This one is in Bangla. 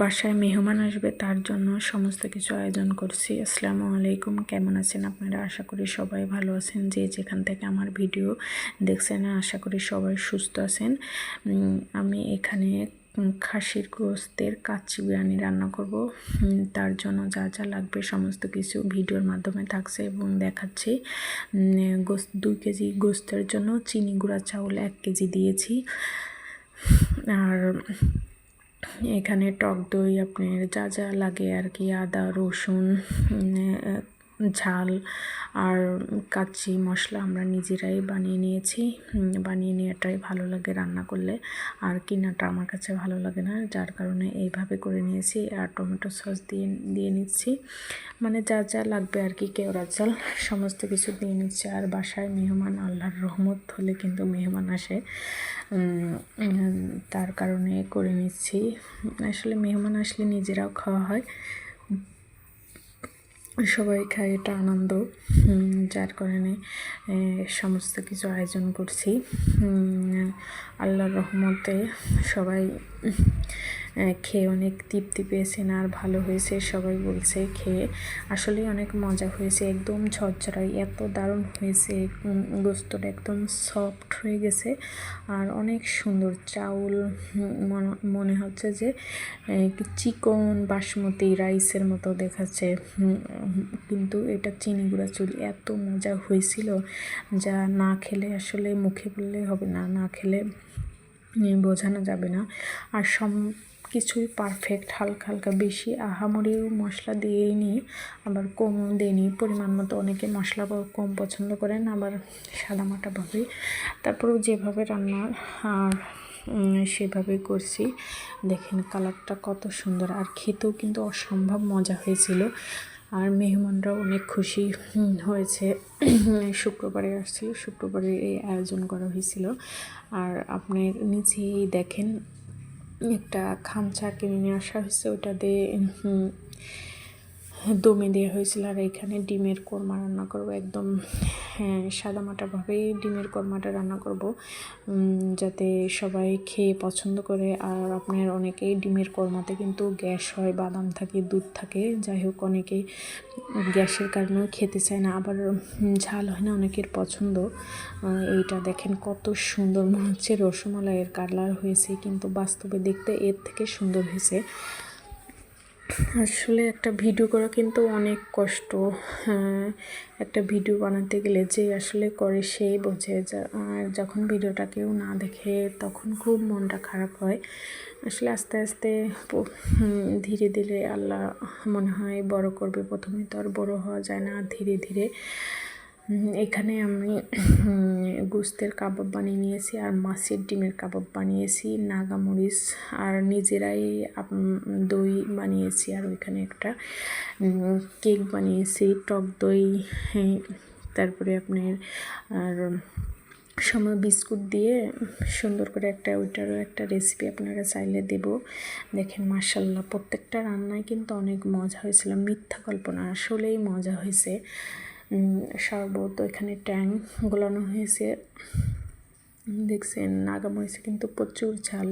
বাসায় মেহমান আসবে, তার জন্য সমস্ত কিছু আয়োজন করছি। আসসালামু আলাইকুম, কেমন আছেন আপনারা? আশা করি সবাই ভালো আছেন। যে যেখান থেকে আমার ভিডিও দেখছেন, আশা করি সবাই সুস্থ আছেন। আমি এখানে খাসির গোস্তের কাচ্চি বিরিয়ানি রান্না করব। তার জন্য যা যা লাগবে সমস্ত কিছু ভিডিওর মাধ্যমে থাকছে এবং দেখাচ্ছি। গোস্ত, দুই কেজি গোস্তের জন্য চিনি গুঁড়া চাউল এক কেজি দিয়েছি। আর এখানে টক দই আপনার যা যা লাগে আর কি আদা রসুন ঝাল আর কাচ্চি মশলা আমরা নিজেরাই বানিয়ে নিয়েছি। বানিয়ে নেওয়াটাই ভালো লাগে রান্না করলে। আর কিনাটা আমার কাছে ভালো লাগে না, যার কারণে এইভাবে করে নিয়েছি আর টমেটো সস দিয়ে দিয়ে নিচ্ছি। মানে যা যা লাগবে আর কি কেওড়া চাল সমস্ত কিছু দিয়ে নিচ্ছি। আর বাসায় মেহমান, আল্লাহর রহমত হলে কিন্তু মেহমান আসে। তার কারণে করে নিচ্ছি। আসলে মেহমান আসলে নিজেরাও খাওয়া হয়। সবাই খায় এটা আনন্দ। যার কারণে সমস্ত কিছু আয়োজন করছি। আল্লাহর রহমতে সবাই খেয়ে অনেক তৃপ্তি পেয়েছেন আর ভালো হয়েছে, সবাই বলছে খেয়ে। আসলে অনেক মজা হয়েছে, একদম ঝরঝরাই, এত দারুণ হয়েছে গোস্তটা একদম সফট হয়ে গেছে আর অনেক সুন্দর। চাউল মনে- হচ্ছে যে চিকন বাসমতি রাইসের মতো দেখাচ্ছে কিন্তু এটা চিনি গুঁড়া চুল এত মজা হয়েছিল যা না খেলে আসলে মুখে বললে হবে না না খেলে বোঝানো যাবে না। আর সব কিছুই পারফেক্ট হালকা হালকা বেশি আহামরি মশলা দিয়েই নিই। আবার কম দিইনি পরিমাণ মতো। অনেকে মশলা কম পছন্দ করেন, আবার সাদামাটাভাবেই তারপরেও যেভাবে রান্না আর সেভাবে করছি। দেখেন কালারটা কত সুন্দর। আর খেতেও কিন্তু অসম্ভব মজা হয়েছিল। আর মেহমানরাও অনেক খুশি হয়েছে। শুক্রবারে আসছিল, শুক্রবারে এই আয়োজন করা হয়েছিল। আর আপনার নিচেই দেখেন একটা খামচা কিনে নিয়ে আসা হয়েছে ওটা দিয়ে দমে দেওয়া হয়েছিল আর এখানে ডিমের কোরমা রান্না করব একদম হ্যাঁ সাদামাটাভাবেই ডিমের কোরমাটা রান্না করব যাতে সবাই খেয়ে পছন্দ করে আর আপনার অনেকেই ডিমের কোরমাতে কিন্তু গ্যাস হয়, বাদাম থাকে, দুধ থাকে, যাই হোক অনেকেই গ্যাসের কারণেও খেতে চায় না, আবার ঝাল হয় না অনেকের পছন্দ এইটা দেখেন কত সুন্দর মনে হচ্ছে রসমালাইয়ের কালার হয়েছে, কিন্তু বাস্তবে দেখতে এর থেকে সুন্দর হয়েছে। আসলে একটা ভিডিও করা কিন্তু অনেক কষ্ট। হ্যাঁ, একটা ভিডিও বানাতে গেলে যে আসলে করে সেই বোঝে আর যখন ভিডিওটা কেউ না দেখে তখন খুব মনটা খারাপ হয়। আসলে আস্তে আস্তে ধীরে ধীরে আল্লাহ মনে হয় বড় করবে। প্রথমে তো আর বড় হওয়া যায় না ধীরে ধীরে এখানে আমি গোস্তের কাবাব বানিয়ে নিয়েছি আর মাছের ডিমের কাবাব বানিয়েছি, নাগামরিচ আর নিজেরাই দই বানিয়েছি আর ওইখানে একটা কেক বানিয়েছি, টক দই তারপরে আপনার আর সময় বিস্কুট দিয়ে সুন্দর করে একটা, ওইটারও একটা রেসিপি আপনারা চাইলে দেব। দেখেন মার্শাল্লাহ প্রত্যেকটা রান্নায় কিন্তু অনেক মজা হয়েছিল, মিথ্যা কল্পনা, আসলেই মজা হয়েছে। শরবত এখানে ট্যাং গোলানো হয়েছে। দেখছেন নাগামরিচে কিন্তু প্রচুর ঝাল